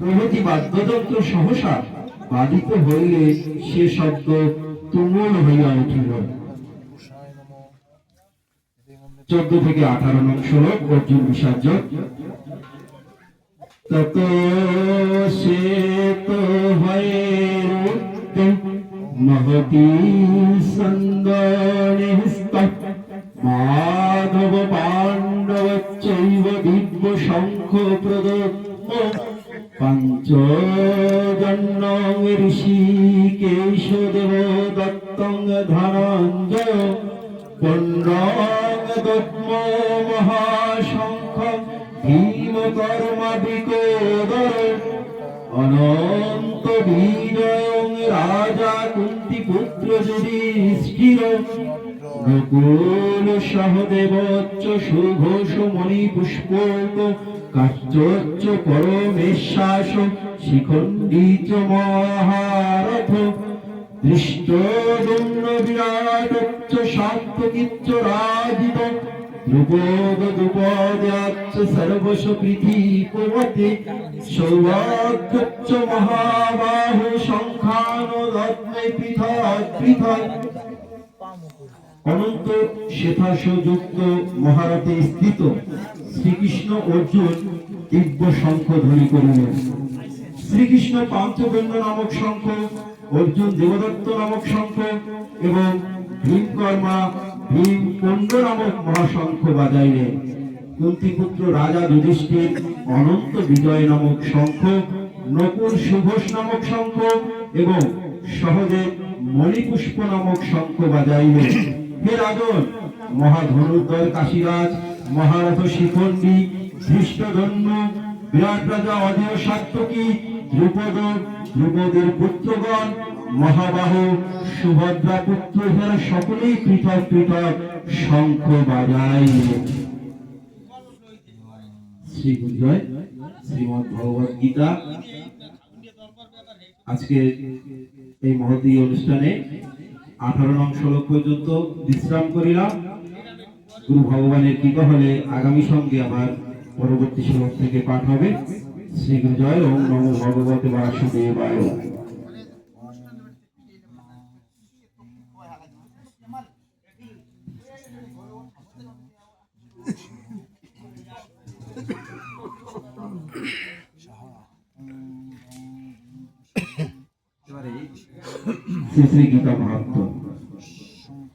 প্রভৃতি বাদ্যযন্ত্র সহসা বাদিত হইলে সে শব্দ তুমুল হইয়া উঠিল। চোদ্দ থেকে আঠারো নং শ্লোক, অর্জুন বিসর্জন। তত সে তো হয়ে মহতি সন্দনে মাধব পাণ্ডব চৈব দিব্য শঙ্খ প্রদত্ত। পঞ্চজন্য ঋষিকেশ দেব দত্তং ধনঞ্জয় পণ্ডং দত্ম মহাশঙ্খ ভীম কর্ম বিকোদর অনন্ত বিজয়ং রাজা কুন্তি পুত্র যুধিষ্ঠির, নকুল সহদেবচ্চ সুঘোষ মণি পুষ্পক কাশ্চোচ্চ পরমেশ্বাস, শিখণ্ডী চ মহারথ, দৃষ্টদুম্ন বিরাটচ্চ শান্তকিচ্চ রাজিত দ্রুপদ দ্রুপদাচ্চ সর্বশ পৃথিবীপতি সৌভাগ্যচ্চ মহাবাহু সংখ্যান রত্নে পৃথক পৃথক। অনন্ত শ্বেতাশযুক্ত মহারথে স্থিত শ্রীকৃষ্ণ অর্জুন দিব্য শঙ্খ ধ্বনি করিলেন। শ্রীকৃষ্ণ পাঞ্চবন্য নামক শঙ্খ, অর্জুন দেবদত্ত নামক শঙ্খ এবং ভীমকর্মা ভীম কুণ্ড নামক মহাশঙ্খ বাজাইলেন। কুন্তিপুত্র রাজা যুধিষ্ঠির অনন্ত বিজয় নামক শঙ্খ, নকুল সুঘোষ নামক শঙ্খ এবং সহদেব মণিপুষ্প নামক শঙ্খ বাজাইলেন। হে রাজন মহাধনুর্ধর কাশীরাজ, মহারথ শিখণ্ডী ধৃষ্টধন্য বিরাট রাজা অধীয় সাত্যকী দ্রুপদ দ্রুপদের পুত্রগণ, মহাবাহ, সুভদ্রা পুত্র ইহারা সকলেই পৃথক পৃথক শঙ্খ বাজাইলেন শ্রী বিজয় শ্রীমদ ভগবত গীতা। আজকে এই মহতী অনুষ্ঠানে আঠারো নং শ্লোক পর্যন্ত বিশ্রাম করিলাম। গুরু ভগবানের কৃপা হলে আগামী সঙ্গে আবার পরবর্তী শ্লোক থেকে পাঠ হবে। শ্রী জয় ওম নম ভগবতে বাসুদেবায়। শ্রী শ্রী গীতা মাহাত্ম।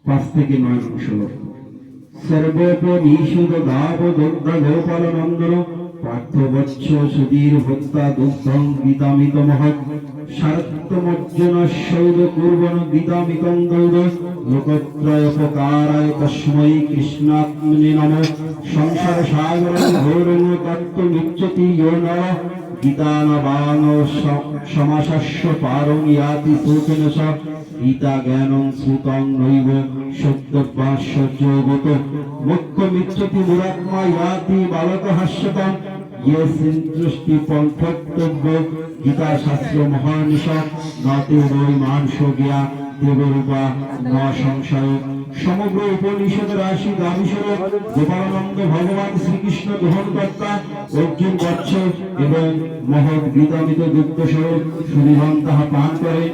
পাঁচ থেকে নয় শ্লোক সর্বোপনিষদ দাব দুগ্ধ গোপাল নন্দন পার্থবৎস সুধীর ভক্তা দুগ্ধং গীতামিত মহৎ সারত্তমজ্জন সৌদ কুর্বন গীতামিতং দৌদ লোকত্রয় উপকারায় কৃষ্ণাত্মনে নম। সংসার সাগর ঘোরং তত্ত্ব নিচ্যতি ইয়ো গীতানবান সমাসস্য পারং ইয়াতি সূচন স। গীতা জ্ঞানং শ্রুতং নৈব সত্যবাস্য যোগত মুখ্য মিচ্ছতি মুরাত্মা ইয়াতি বালক হাস্যতম ইয়ে দৃষ্টি পন্থব্য গীতা শাস্ত্র মহানিশ নতে নৈ মানস জ্ঞা দেবরূপা ন সমগ্র উপনিষদের রাশি দাবিস্বরূপ গোপালানন্দ ভগবান শ্রীকৃষ্ণ গ্রহণকর্তা, অর্জুন বৎস এবং মহৎ গীতামিত দুগ্ধ স্বরূপ শ্রীভান তাহা পান করে,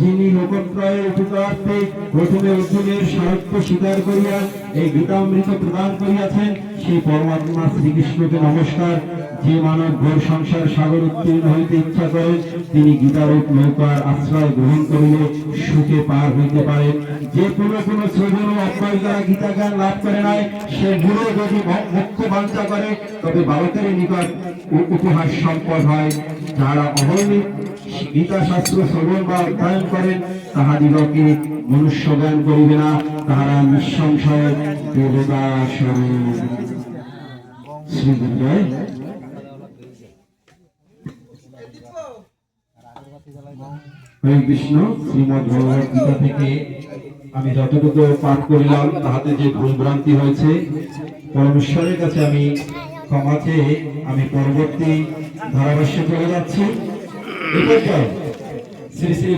যিনি লোকত্রয়ের উপকার্থে প্রথমে অর্জুনের সাহিত্য স্বীকার করিয়া এই গীতামৃত প্রদান করিয়াছেন, সেই পরমাত্মা শ্রীকৃষ্ণকে নমস্কার। যে মানব ঘোর সংসার সাগর উত্তীর্ণ হইতে ইচ্ছা করেন তিনি গীতারূপ নৌকার আশ্রয় গ্রহণ করিলে সুখে পার হইতে পারেন। যে কোনো কোনো শ্রবণ ও অভ্যাস দ্বারা গীতা জ্ঞান লাভ করে নাই, সে গুরু যদি মুখ্য বাঞ্ছা করে, তবে বালকের নিকট উপহাস সম্পদ হয়। যারা অহর্নিশ গীতা শাস্ত্র শ্রবণ বা অধ্যয়ন করেন তাহাদিগকে মনুষ্য জ্ঞান করিবে না, তাহারা নিঃসংশয় দেবদাস হরে কৃষ্ণ, শ্রীমদ ভগবত গীতা থেকে আমি যতটুকু পাঠ করিলাম, তাহাতে যে ভুল ভ্রান্তি হয়েছে, পরমেশ্বরের কাছে আমি ক্ষমা চেয়ে আমি পরবর্তী ধারাভাষ্যে চলে যাচ্ছি। শ্রী শ্রী